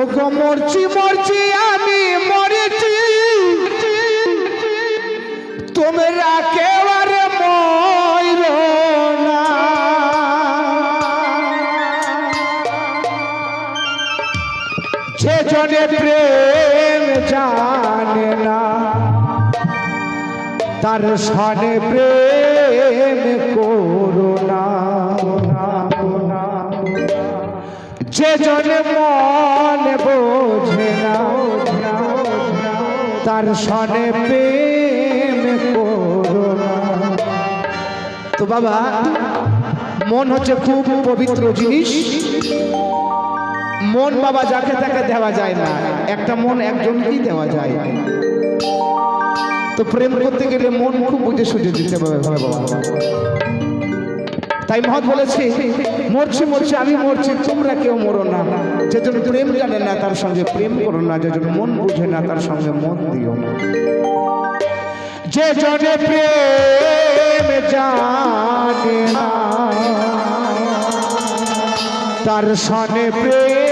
ও মরছি মরছি, আমি মরেছি। তোমরা কেউ আর মইল না। যে জনে প্রেম জানে না, তার সনে প্রেম করোনা যে জনে তার সনে প্রেম করোনা তো বাবা, মন হচ্ছে খুব পবিত্র জিনিস। মন বাবা যাকে তাকে দেওয়া যায় না, একটা মন একজনকেই দেওয়া যায়। তো প্রেম করতে গেলে মন খুব বুঝে সুঝে দিতে হবে তাই মহৎ বলেছে, মরছি মরছি, আমি মরছি, তোমরা কেউ মরো না। যে জন্য প্রেম জানে না, তার সঙ্গে প্রেম করো না। যেজন মন বুঝে না, তার সঙ্গে মন দিও না। যে জনে প্রেম জানে না, তার সনে প্রেম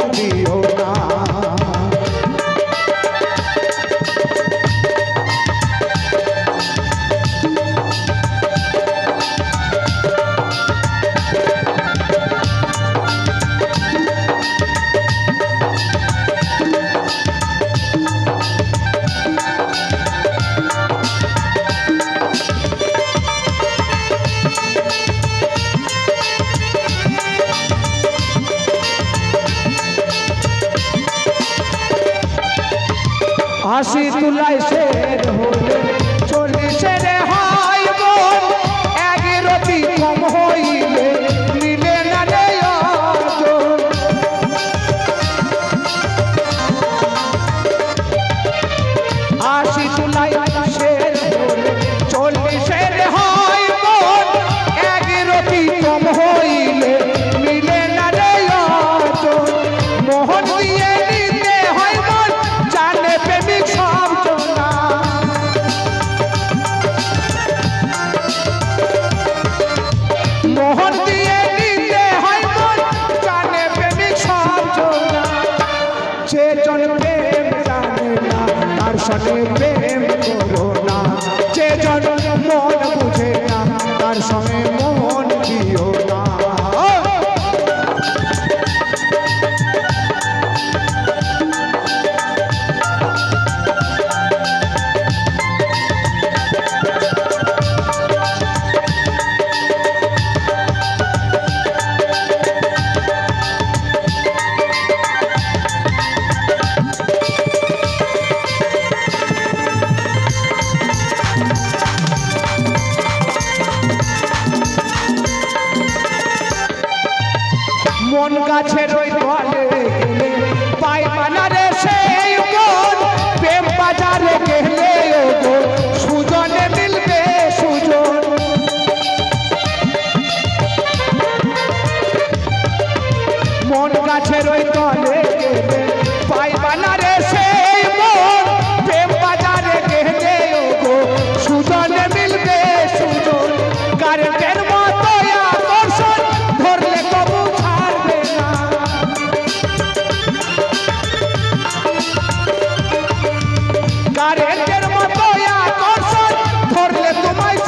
তুলাই শের হলে চল্লিশের তার গাছের ওই তলে গেলে পাই বানারে সেই কারেন্টের মতো আকর্ষণ ধরলে তোমায়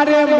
আরে